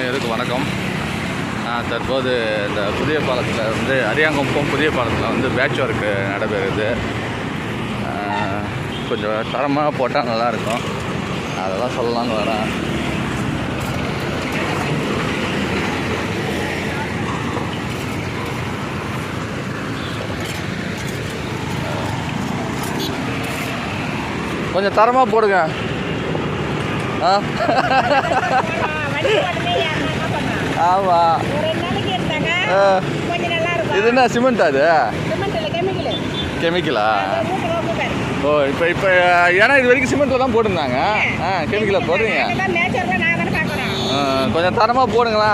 அனைவருக்கும் வணக்கம். நான் தற்போது இந்த புதிய பாலத்தில் வந்து அரியாங்குப்பம் புதிய பாலத்தில் வந்து பேட்ச் ஒர்க்கு நடைபெறுது. கொஞ்சம் தரமாக போட்டால் நல்லாயிருக்கும். அதெல்லாம் சொல்லலாம்னு வரேன். கொஞ்சம் தரமாக போடுங்க. ஆ. வண்டி உடனே யாருன்னா என்ன பண்ணா? ஆமாம் ஒரு ரெண்டு நாளைக்கு இருந்தாங்க ஆ. கொஞ்சம் நல்லா இருக்கும் இது என்ன சிமெண்ட் அது கெமிக்கல் ஓ இப்போ இப்போ ஏன்னா இது வரைக்கும் சிமெண்ட்டில் தான் போட்டிருந்தாங்க. ஆ. கெமிக்கலை போடுறீங்க. கொஞ்சம் தரமாக போடுங்களா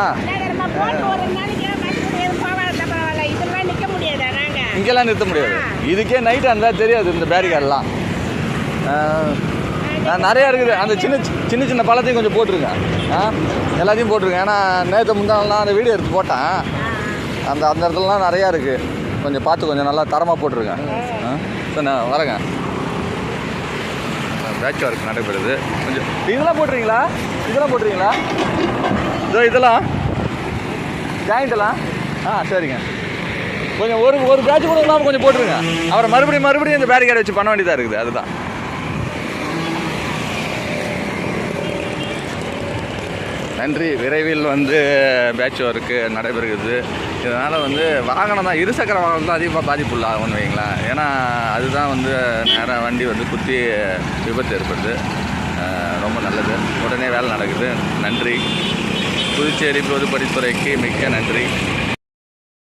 இங்கெல்லாம் நிறுத்த முடியாது. இதுக்கே நைட்டாக இருந்தால் தெரியாது இந்த பேரிகார்டெலாம் நிறையா இருக்குது. அந்த சின்ன சின்ன சின்ன பழத்தையும் கொஞ்சம் போட்டுருங்க. ஆ எல்லாத்தையும் போட்டுருங்க. ஏன்னா நேற்று முந்தானெலாம் அந்த வீடியோ எடுத்து போட்டேன். அந்த அந்த இடத்துலலாம் நிறையா இருக்குது கொஞ்சம் பார்த்து கொஞ்சம் நல்லா தரமாக போட்டுருங்க. ஆ சரி நான் வரேங்க. பேட்ச் ஒர்க் நடைபெறுது. கொஞ்சம் இதெல்லாம் போட்டுறீங்களா இதெல்லாம் போட்டுறீங்களா இதோ இதெல்லாம். ஜாயிண்டெல்லாம் ஆ சரிங்க. கொஞ்சம் ஒரு ஒரு பேட்ச் கூட இல்லாமல் கொஞ்சம் போட்டுருங்க. அப்புறம் மறுபடியும் மறுபடியும் இந்த பேரிகார்டு வச்சு பண்ண வேண்டியதாக இருக்குது. அதுதான். நன்றி. விரைவில் வந்து பேட்ச் ஒர்க்கு நடைபெறுகிறது. இதனால் வந்து வாகனம் தான் இருசக்கர வாகனம் தான் அதிகமாக பாதிப்புள்ளாகும்னு வைங்களேன் ஏன்னா அதுதான் வந்து நேராக வண்டி வந்து குத்தி விபத்து ஏற்படுது. ரொம்ப நல்லது. உடனே வேலை நடக்குது. நன்றி. புதுச்சேரி பொதுப்பணித்துறைக்கு மிக்க நன்றி.